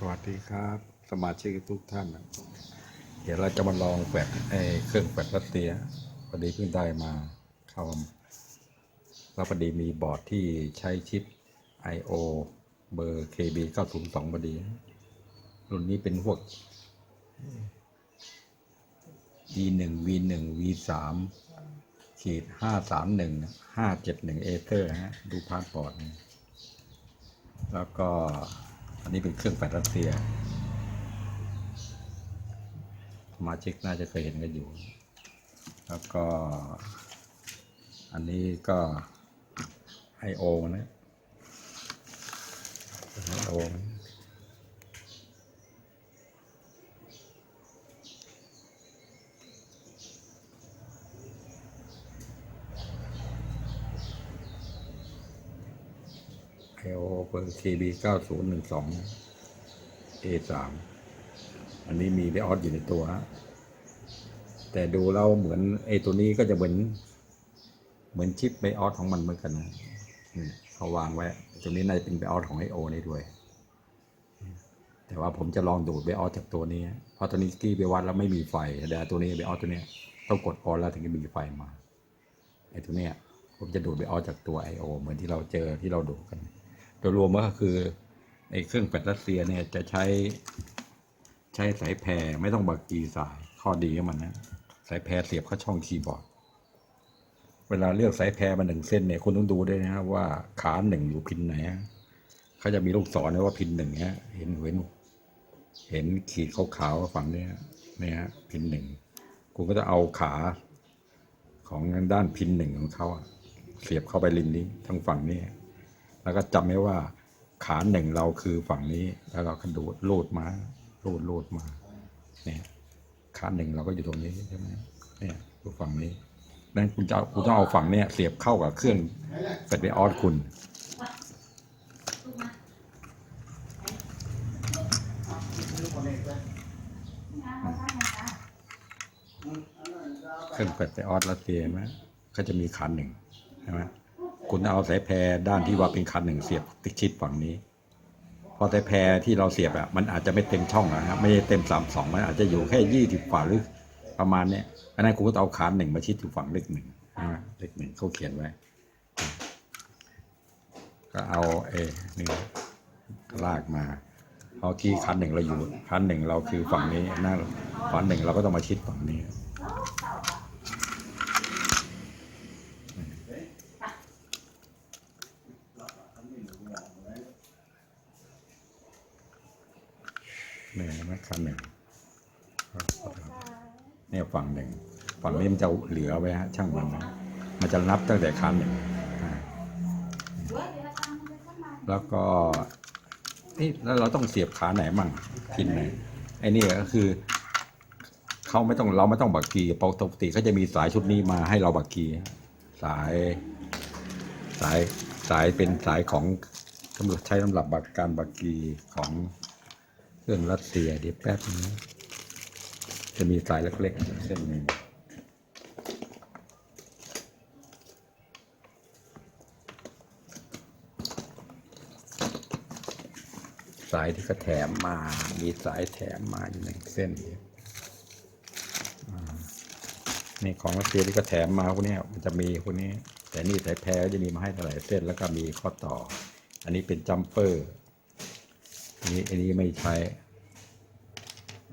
สวัสดีครับ สมาชิกทุกท่านนะเดี๋ยวเราจะมาลองแฟกไอ้เครื่องแฟกรัสเซียพอดีเพิ่งได้มาเข้าแล้วพอดีมีบอร์ดที่ใช้ชิป I/O เบอร์ KB 902 พอดี รุ่นนี้เป็นพวก V1 V1 V3 ขีด531 571เอเธอร์ฮะดูพาสปอร์ตนะแล้วก็ อันนี้เป็นเครื่องแฟลชรัสเซียสมาชิกน่าจะเคยเห็นกันอยู่ แล้วก็ อันนี้ก็ไฮโอนะไอโอเบอร์ KB 9012 A3 อันนี้มีไบออสอยู่ในตัวฮะแต่ดูแล้วเหมือนไอตัวนี้ก็จะเหมือน เหมือนชิปไบออสของมันเหมือนกันนะเขาวางไว้ ตัวนี้น่าจะเป็นไบออสของไอโอนี่ด้วย แต่ว่าผมจะลองดูดไบออสจากตัวนี้ เพราะตัวนี้กี้ไปวัดแล้วไม่มีไฟแต่ตัวนี้ไบออสตัวนี้ต้องกดออนแล้วถึงจะมีไฟมาไอตัวเนี้ยผมจะดูดไบออสจากตัว I.O. เหมือนที่เราเจอที่เราดูกัน โดยรวมก็คือไอเครื่องแฟลชรัสเซียเนี่ยจะใช้ใช้สายแพรไม่ต้องบักกีสายข้อดีของมันนะสายแพรเสียบเข้าช่องคีย์บอร์ด เวลาเลือกสายแพรมาหนึ่งเส้นเนี่ยคุณต้องดูด้วยนะว่าขาหนึ่งอยู่พินไหนเขาจะมีลูกศรนะว่าพินหนึ่งฮะเห็นเห็นเห็นขีดขาวๆฝั่งเนี้ยเนี่ยฮะพินหนึ่งคุณก็จะเอาขาของด้านพินหนึ่งของเขาเสียบเข้าไปริมนี้ทางฝั่งนี้ แล้วก็จำไว้ว่าขาหนึ่งเราคือฝั่งนี้ แล้วเรากระโดดลูดมาลูดลูดมา เนี่ยขาหนึ่งเราก็อยู่ตรงนี้ใช่ไหมเนี่ยอยู่ฝั่งนี้นั้นคุณจะคุณต้องเอาฝั่งเนี้ยเสียบเข้ากับเครื่องแฟลชไบออสคุณเครื่องแฟลชไบออสรัสเซียนไหมเขาจะมีขาหนึ่งใช่ไหม คุณเอาสายแพรด้านที่ว่าเป็นขาหนึ่งเสียบติดชิดฝั่งนี้ พอสายแพรที่เราเสียบอะมันอาจจะไม่เต็มช่องนะครับไม่เต็มสามสองมันอาจจะอยู่แค่ยี่สิบฝ่าหรือประมาณเนี้ยอันนั้นคุณก็เอาขาหนึ่งมาชิดอยู่ฝั่งเลขหนึ่งใช่ไหมเลขหนึ่งเขาเขียนไว้ ก็เอาเอนี่ลากมาเอาที่คันหนึ่งเราอยู่คันหนึ่งเราคือฝั่งนี้หน้าฝั่งหนึ่งเราก็ต้องมาชิดฝั่งนี้ เนี่ยเห็นไหมคันหนึ่งเนี่ยฝั่งหนึ่งฝั่ง นี้มันจะเหลือไว้ฮะช่างมันนะมันจะนับตั้งแต่คันหนึ่งแล้วก็นี่แล้วเราต้องเสียบขาไหนมั่งพินไหนไอ้นี่ก็คือเขาไม่ต้องเราไม่ต้องบักกีปกติเขาจะมีสายชุดนี้มาให้เราบักกีสายสายสายเป็นสายของสำรับใช้สำหรับบักการบักกีของเครื่องรัสเซียเดี๋ยวแป๊บนึงจะมีสายเล็กๆเส้นหนึ่ง สายที่ก็แถมมา มีสายแถมมาอยู่หนึ่งเส้นอ่นี่ของรัสเซียที่ก็แถมมาพวกนี้มันจะมีพวกนี้ แต่นี่สายแพรจะมีมาให้หลายเส้นแล้วก็มีข้อต่อ อันนี้เป็นจัมเปอร์อันนี้อันนี้ไม่ใช้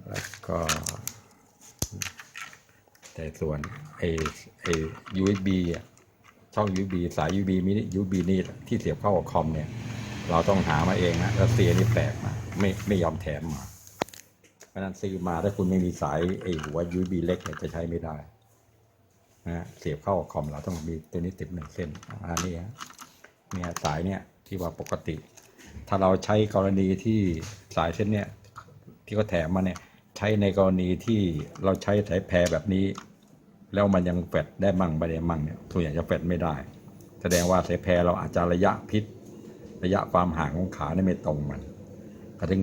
แล้วก็ แต่ส่วนไอไอ USB อะช่อง USB สาย USB มินิ USB นี่ที่เสียบเข้ากับคอมเนี่ย เราต้องหามาเองนะรัสเซียนี่แปลกมากไม่ไม่ยอมแถมมาเพราะนั้นซื้อมาถ้าคุณไม่มีสายไอหัว USB เล็กเนี่ยจะใช้ไม่ได้นะเสียบเข้าคอมเราต้องมีตัวนี้ติดหนึ่งเส้นอันนี้ฮะเนี่ยสายเนี่ยที่ว่าปกติ ถ้าเราใช้กรณีที่สายเส้นเนี่ยที่เขาแถมมาเนี่ยใช้ในกรณีที่เราใช้สายแพรแบบนี้ แล้วมันยังแฟดได้มั่งไม่ได้มั่งเนี่ยส่วนใหญ่จะแฟดไม่ได้ แสดงว่าสายแพรเราอาจจะระยะพิษ ระยะความห่างของขาเนี่ยไม่ตรงมันเขาถึง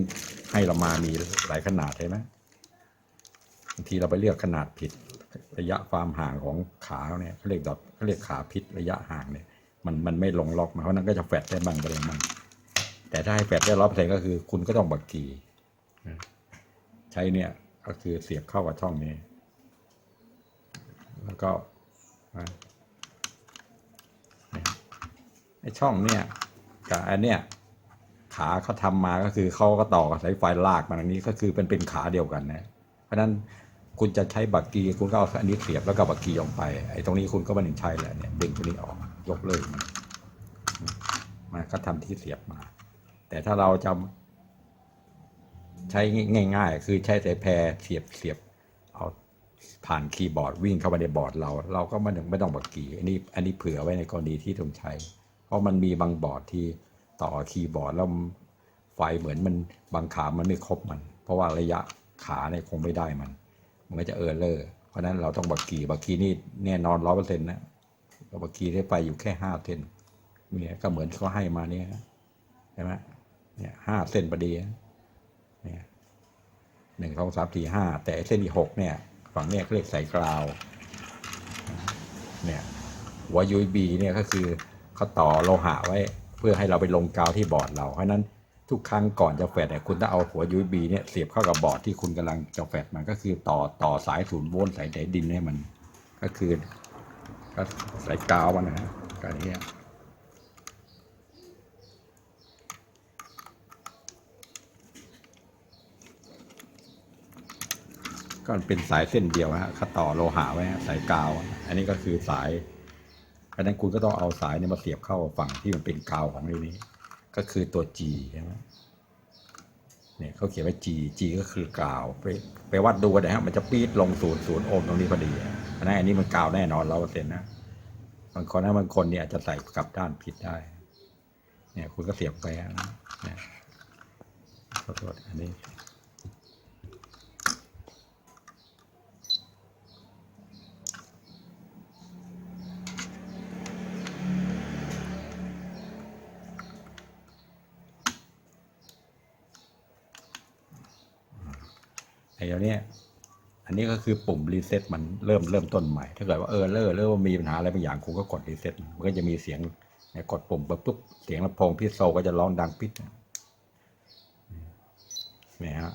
ให้เรามามีหลายขนาดใช่ไหมบางทีเราไปเลือกขนาดผิด ระยะความห่างของขาเนี่ยเขาเรียกดอทเขาเรียกขาพิษระยะห่างเนี่ย มันมันไม่ลงล็อกมาเพราะนั้นก็จะแฟดได้บ้างไม่ได้บ้างแต่ถ้าให้แฟดได้ร้อยเปอร์เซ็นต์ก็คือ คุณก็ต้องบักกีใช้เนี่ยก็คือเสียบเข้ากับช่องนี้ แล้วก็ไอช่องเนี่ย กับอันเนี้ยขาเขาทำมาก็คือเขาก็ต่อกับสายไฟลากมาอันนี้ก็คือเป็นเป็นขาเดียวกันนะเพราะฉะนั้นคุณจะใช้บักกีคุณก็เอาอันนี้เสียบแล้วก็บักกีออกไปไอ้ตรงนี้คุณก็ไม่ถึงใช้แหละเนี่ยดึงตัวนี้ออกยกเลิกมันมันก็ทำที่เสียบมา แต่ถ้าเราจะใช้ง่าย ๆ คือใช้สายแพรเสียบเสียบเอาผ่านคีย์บอร์ดวิ่งเข้ามาในบอร์ดเรา เราก็ไม่ต้องไม่ต้องบักกีอันนี้อันนี้เผื่อไว้ในกรณีที่ต้องใช้ ราะมันมีบางบอร์ดที่ต่อคีย์บอร์ดแล้วไฟเหมือนมันบางขามันไม่ครบมัน เพราะว่าระยะขาเนี่ยคงไม่ได้มัน มันก็จะเออร์เลอร์เพราะนั้นเราต้องบักกีบักกีนี่แน่นอนร้อยเปอร์เซ็นต์นะเราบักกีได้ไปอยู่แค่ห้าเซนเนี่ยก็เหมือนเขาให้มาเนี่ยใช่ไหมเนี่ยห้าเซนพอดีนะเนี่ยหนึ่งสองสามสี่ห้าแต่เส้นที่หกเนี่ย ฝั่งเนี่ยเขาเรียกสายกราว เนี่ยหัว USB เนี่ยก็คือ เขาต่อโลหะไว้ เพื่อให้เราไปลงกาวที่บอร์ดเราเพราะนั้นทุกครั้งก่อนจะแฟดเนี่ยคุณต้องเอาหัว USB เนี่ยเสียบเข้ากับบอร์ดที่คุณกำลังจะแฟดมันก็คือต่อต่อสายศูนย์โวลต์สายไดดินให้มัน ก็คือก็สายกาวมันนะฮะการนี้ยก็เป็นสายเส้นเดียวฮะเขาต่อโลหะไว้สายกาว อันนี้ก็คือสาย เพราะนั้นคุณก็ต้องเอาสายเนี่ยมาเสียบเข้าฝั่งที่มันเป็นกาวของไอ้นี้ ก็คือตัว G ใช่ไหมเนี่ยเขาเขียนว่า G G ก็คือกาว ไปไปวัดดูนะฮะมันจะปี๊ดลงศูนย์ศูนย์โอห์มตรงนี้พอดีเพราะนั้นอันนี้มันกาวแน่นอนเราเซ็นนะบางคนนะบางคนเนี่ยอาจจะใส่กลับด้านผิดได้ เนี่ยคุณก็เสียบไปนะเนี่ยขอโทษอันนี้ ดี๋ยวเนี้ยอันนี้ก็คือปุ่มรีเซ็ตมันเริ่มเริ่มต้นใหม่ ถ้าเกิดว่าเออเริ่มเริ่มมีปัญหาอะไรบางอย่างคุณก็กดรีเซ็ตมันก็จะมีเสียงเนี่ยกดปุ่มปุ๊บเสียงลำโพงพิโซก็จะร้องดังปิดนี่ฮะ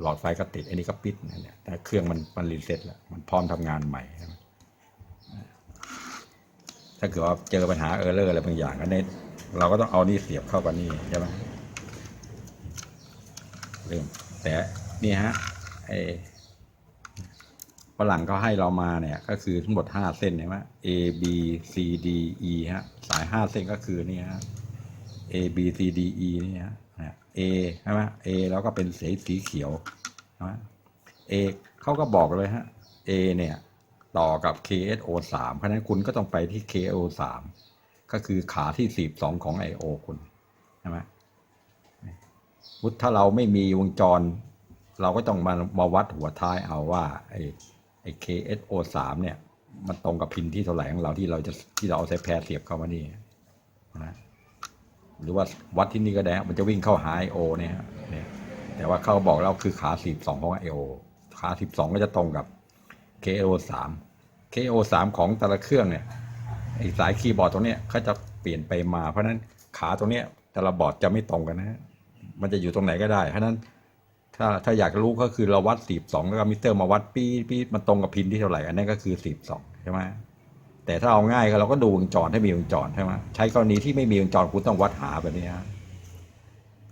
หลอดไฟก็ติดอันนี้ก็ปิดนะเนี่ยแต่เครื่องมันมันรีเซ็ตแล้วมันพร้อมทำงานใหม่ ถ้าเกิดว่าเจอปัญหาเออเลอร์อะไรบางอย่างอันนี้เราก็ต้องเอานี่เสียบเข้ากับนี่ใช่ไหมเริ่มแต่นี่ฮะ ไอฝรั่งเขาให้เรามาเนี่ย ก็คือทั้งหมดห้าเส้นเห็นไหม A B C D E ฮะ สายห้าเส้นก็คือนี่ฮะ A B C D E นี่ฮะ A ใช่ไหม A แล้วก็เป็นสีสีเขียวใช่ไหม A เขาก็บอกเลยฮะ A เนี่ย ต่อกับ KSO 3เพราะนั้นคุณก็ต้องไปที่ KSO 3ก็คือขาที่สีบสองของ IO คุณใช่ไหมมุดถ้าเราไม่มีวงจร เราก็ต้องมามาวัดหัวท้ายเอาว่าไอ้ไอ้ KSO 3 เนี่ยมันตรงกับพินที่เท่าไหร่ของเราที่เราจะที่เราเอาสายแพรเสียบเข้ามานี่นะหรือว่าวัดที่นี่ก็ได้ มันจะวิ่งเข้าหา IO เนี่ยเนี่ยแต่ว่าเขาบอกเราคือขา42ของ IO ขา12ก็จะตรงกับ KO 3 KO 3ของแต่ละเครื่องเนี่ยไอ้สายคีย์บอร์ดตรงเนี้ยเขาจะเปลี่ยนไปมา เพราะนั้นขาตรงเนี้ยแต่ละบอร์ดจะไม่ตรงกันนะ มันจะอยู่ตรงไหนก็ได้เพราะนั้น ถ้าถ้าอยากรู้ก็คือเราวัดสีบสองแล้วก็มิเตอร์มาวัดปีปีมันตรงกับพินที่เท่าไหร่อันนั้นก็คือสีบสองใช่ไหมแต่ถ้าเอาง่ายก็เราก็ดูวงจรให้มีวงจรใช่ไหมใช้กรณีที่ไม่มีวงจรคุณต้องวัดหาแบบนี้ฮะ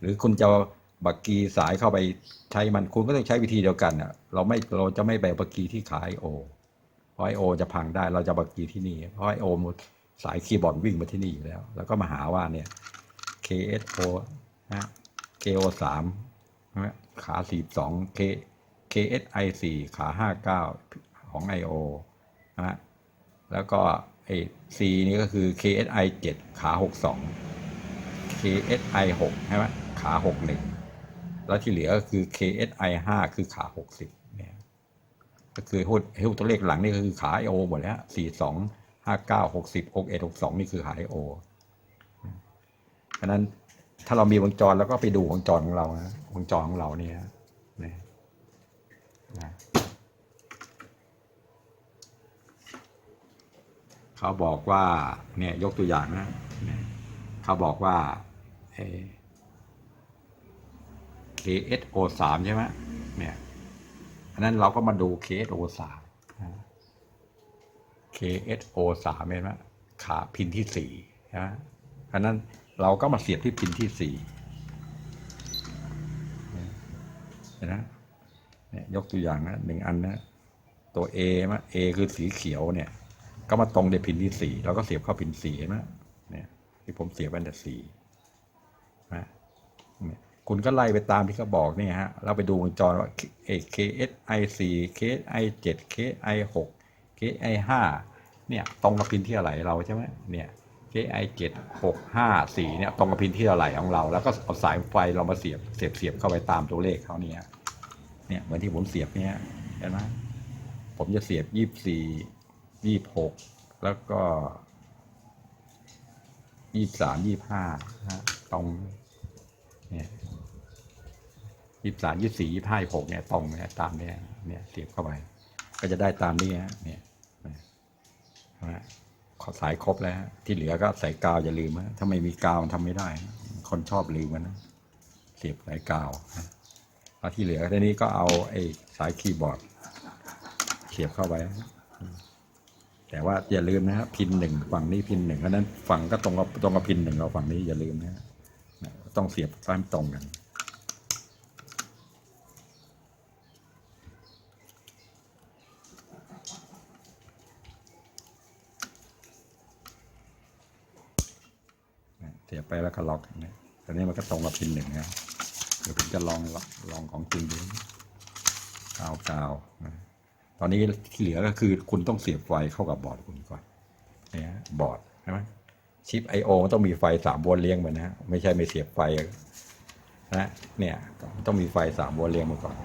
หรือคุณจะบักกีสายเข้าไปใช้มันคุณก็ต้องใช้วิธีเดียวกันอะ เราไม่เราจะไม่ไปบักกีที่ขาไอโอเพราะไอโอจะพังได้เราจะบักกีที่นี่เพราะไอโอสายคีย์บอร์ดวิ่งมาที่นี่อยู่แล้ว แล้วก็มาหาว่าเนี่ย KSO นะ KO สามนะฮะ ขาสี่สอง K KSI สี่ขาห้าเก้าของ IO นะฮะแล้วก็ไอ้ C นี่ก็คือ KSI เจ็ดขาหกสอง KSI หกใช่ไหมขาหกหนึ่งแล้วที่เหลือก็คือ KSI ห้าคือขาหกสิบเนี่ยก็คือหุ้นหุ้นตัวเลขหลังนี่ก็คือขา IO หมดแล้วสี่สองห้าเก้าหกสิบหกเอ็ดหกสองนี่คือขา IO เพราะฉะนั้นถ้าเรามีวงจรแล้วก็ไปดูวงจรของเรานะ วงจรของเราเนี่ยนะนะเขาบอกว่าเนี่ยยกตัวอย่างนะเขาบอกว่า KSO3 ใช่ไหมเนี่ยอันนั้นเราก็มาดู KSO3 KSO3 เห็นไหมขาพินที่4ใช่ไหมอันนั้นเราก็มาเสียบที่พินที่4 นไหมเนี่ยยกตัวอย่างนะหนึ่งอันนะ ตัว A มา A คือสีเขียวเนี่ย ก็มาตรงในพินที่สี่เราก็เสียบเข้าพินสี่เห็นไหมเนี่ยที่ผมเสียบไว้แต่สี่นะเนี่ยคุณก็ไล่ไปตามที่เขาบอกเนี่ยฮะ เราไปดูวงจรว่าเอ KSI สี่ KSI เจ็ด KSI หก KSI ห้าเนี่ย ตรงกับพินที่อะไรเราใช่ไหมเนี่ย KI เจ็ดหกห้าสี่เนี่ยตรงกับพินที่อะไหรของเรา แล้วก็เอาสายไฟเรามาเสียบเสียบเสียบเข้าไปตามตัวเลขเขาเนี่ยเนี่ยเหมือนที่ผมเสียบเนี่ยเห็นไหมผมจะเสียบยี่สี่ยี่หกแล้วก็ยี่สามยี่ห้าตรงเนี่ยยี่สามยี่สี่ยี่ห้าหกเนี่ยตรงเนี่ยตามเนี่ยเนี่ยเสียบเข้าไป ก็จะได้ตามนี้ฮะเนี่ยนะ สายครบแล้ว ที่เหลือก็ใส่กาวอย่าลืมนะถ้าไม่มีกาวมันทำไม่ได้ คนชอบลืมมันนะเสียบสายกาวนะแล้วที่เหลือทีนี้ก็เอาไอ้สายคีย์บอร์ด เสียบเข้าไปแต่ว่าอย่าลืมนะฮะพินหนึ่งฝั่งนี้พินหนึ่งอันนั้นฝั่งก็ตรงกับตรงกับพินหนึ่งเราฝั่งนี้อย่าลืมนะฮะต้องเสียบตามตรงกัน เสียบไปแล้วก็ล็อกนะตอนนี้มันก็ตรงกับพินหนึ่งนะเดี๋ยวผมจะลองลองของจริงดูกาวกาวตอนนี้ที่เหลือก็คือคุณต้องเสียบไฟเข้ากับบอร์ดคุณก่อนเนี่ยบอร์ดใช่ไหมชิป I/O มันต้องมีไฟสามโวลต์เลี้ยงมันนะฮะไม่ใช่ไม่เสียบไฟนะเนี่ยต้องมีไฟสามโวลต์เลี้ยงมาก่อน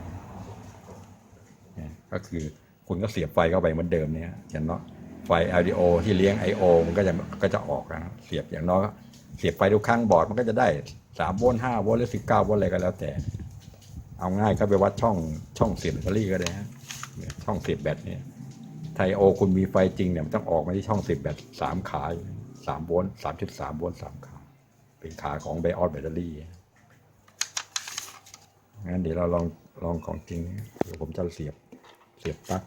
นี่ก็คือคุณก็เสียบไฟเข้าไปเหมือนเดิมเนี่ยอย่างน้อยไฟ LDO ที่เลี้ยง I/O มันก็จะก็จะออกนะเสียบอย่างน้อย เสียบไฟทุกครั้งบอร์ดมันก็จะได้สามโวลต์ห้าโวลต์หรือสิบเก้าโวลต์อะไรก็แล้วแต่ เอาง่ายก็ไปวัดช่องช่องเสียบแบตเตอรี่ก็ได้ฮะช่องเสียบแบตเนี่ยไทโอคุณมีไฟจริงเนี่ยมันต้องออกมาที่ช่องเสียบแบตสามขาสามโวลต์สามจุดสามโวลต์สามขา เป็นขาของไบออสแบตเตอรี่งั้นเดี๋ยวเราลองลองของจริงเดี๋ยวผมจะเสียบเสียบปลั๊ก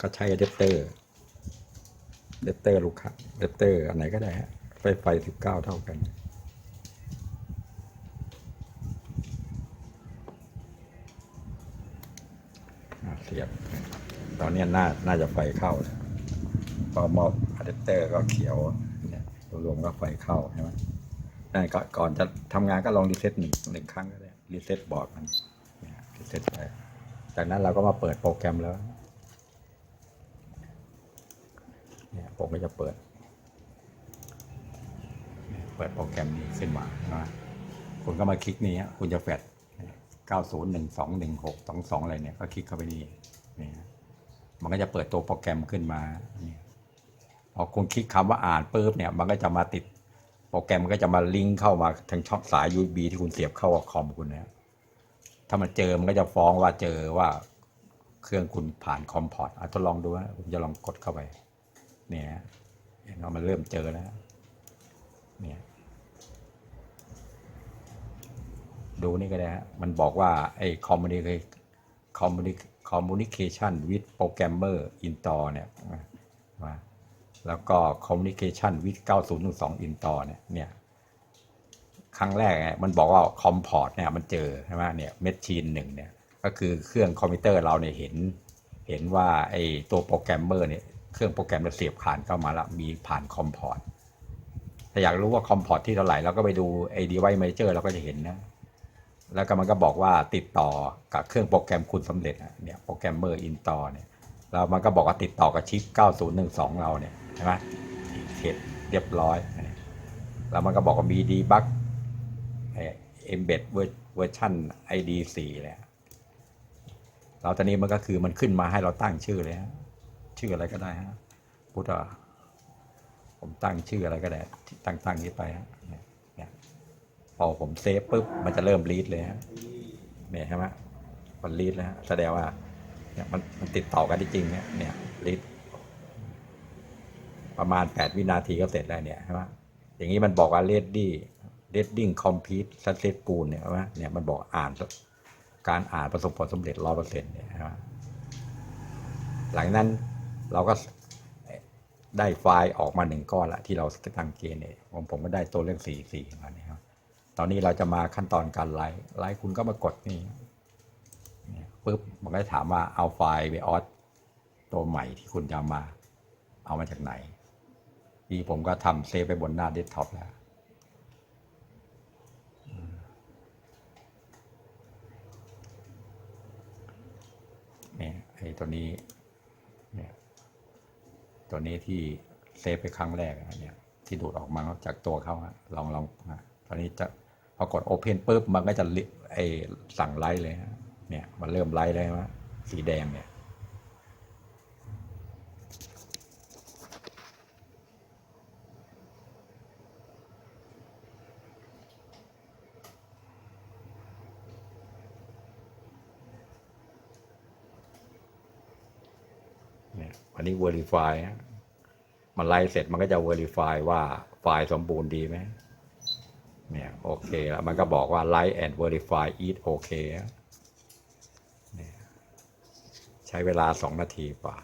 ก็ใช้อะแดปเตอร์อะแดปเตอร์ลูกค้าอะแดปเตอร์อันไหนก็ได้ฮะ ไฟไฟสิบเก้าเท่ากัน เสียบ ตอนนี้น่าน่าจะไฟเข้าแล้วพอมอบอะแดปเตอร์ก็เขียวเนี่ยรวมๆก็ไฟเข้าใช่ไหมนั่นก็ก่อนจะทำงานก็ลองรีเซ็ตหนึ่งหนึ่งครั้งก็ได้รีเซ็ตบอร์ดมันรีเซ็ตไปจากนั้นเราก็มาเปิดโปรแกรมแล้วเนี่ยผมก็จะเปิด เปิดโปรแกรมนี้ขึ้นมานะคุณก็มาคลิกนี้ฮะคุณจะแฟด90 12 16 22 อะไรเนี่ย ก็คลิกเข้าไปนี่นี่มันก็จะเปิดตัวโปรแกรมขึ้นมาพอคุณคลิกคำว่าอ่านปุ๊บเนี่ย มันก็จะมาติดโปรแกรมมันก็จะมาลิงก์เข้ามาทางช่องสาย USB ที่คุณเสียบเข้าคอมคุณนะถ้ามันเจอมันก็จะฟ้องว่าเจอว่าเครื่องคุณผ่านคอมพอร์ตอะทดลองดูนะผมจะลองกดเข้าไป เนี่ยฮะเห็นว่ามันเริ่มเจอแล้ว เนี่ย ดูนี่ก็ได้ฮะมันบอกว่าไอ้ communicate communication with programmer install เนี่ยมาแล้วก็ communication with 9012 install เนี่ยเนี่ยครั้งแรกเนี่ยมันบอกว่า com port เนี่ยมันเจอใช่ไหมเนี่ย machine หนึ่งเนี่ยก็คือเครื่องคอมพิวเตอร์เราเนี่ยเห็น เห็นว่าไอ้ตัวโปรแกรมเมอร์เนี่ยเครื่องโปรแกรมมันเสียบผ่านเข้ามาแล้วมีผ่านคอมพอร์ตถ้าอยากรู้ว่าคอมพอร์ตที่เท่าไหร่เราก็ไปดูไอ้ device manager เราก็จะเห็นนะ แล้วก็มันก็บอกว่าติดต่อกับเครื่องโปรแกรมคุณสำเร็จอะเนี่ยโปรแกรมเมอร์อินตอเนี่ยแล้วมันก็บอกว่าติดต่อกับชิป 9012 เราเนี่ยใช่ไหมเสร็จเรียบร้อย แล้วมันก็บอกว่ามีดีบักเอ็มเบดเวอร์ชัน ID 4เลยเราตอนนี้มันก็คือมันขึ้นมาให้เราตั้งชื่อเลยฮะชื่ออะไรก็ได้ฮะพุทธผมตั้งชื่ออะไรก็ได้ ตั้งตั้งนี้ไปฮะ พอผมเซฟปุ๊บมันจะเริ่มรีดเลยฮะเนี่ยใช่ไหมมันรีดแล้วแสดงว่าเนี่ยมันมันติดต่อกันจริงเนี่ยเนี่ยรีดประมาณแปดวินาทีก็เสร็จแล้วเนี่ยใช่ไหมอย่างนี้มันบอกว่าเลดดี้ reading complete successful เนี่ยว่าเนี่ยมันบอกอ่านการอ่านประสบผลสำเร็จร้อยเปอร์เซ็นต์เนี่ยใช่ไหมหลังจากนั้นเราก็ได้ไฟล์ออกมาหนึ่งก้อนละที่เราตั้งเกณฑ์เนี่ยผมผมก็ได้ตัวเลขสี่สี่มาเนี่ย ตอนนี้เราจะมาขั้นตอนการไลฟ์ไลฟ์คุณก็มากดนี่ปุ๊บมันก็จะถามว่าเอาไฟล์ไปออสตัวใหม่ที่คุณจะเอามา เอามาจากไหนนี่ผมก็ทำเซฟไปบนหน้าเดสก์ท็อปแล้วเนี่ยไอ้ตัวนี้เนี่ยตัวนี้ที่เซฟไปครั้งแรกเนี่ยที่ดูดออกมาจากตัวเขาอะลองลองตอนนี้จะ พอกด Open ปุ๊บมันก็จะไอสั่งไลท์เลยเนี่ยมันเริ่มไลท์แล้วนะสีแดงเนี่ยอันนี้ verify ฮะมันไล่เสร็จมันก็จะ verify ว่าไฟล์สมบูรณ์ดีไหม เนี่ยโอเคแล้วมันก็บอกว่า like and verify is okay เนี่ยใช้เวลาสองนาทีกว่า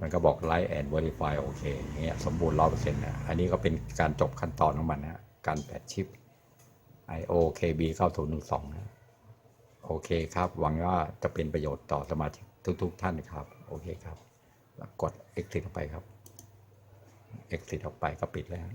มันก็บอก like and verify โอเคอย่างเงี้ยสมบูรณ์ร้อยเปอร์เซ็นต์นะอันนี้ก็เป็นการจบขั้นตอนของมันนะการแปดชิป IO KB เข้าถึงหนึ่งสองนะโอเคครับ หวังว่าจะเป็นประโยชน์ต่อสมาชิกทุก ๆ ท่านครับ โอเคครับ กด exit ออกไปครับ exit ออกไปก็ปิดแล้ว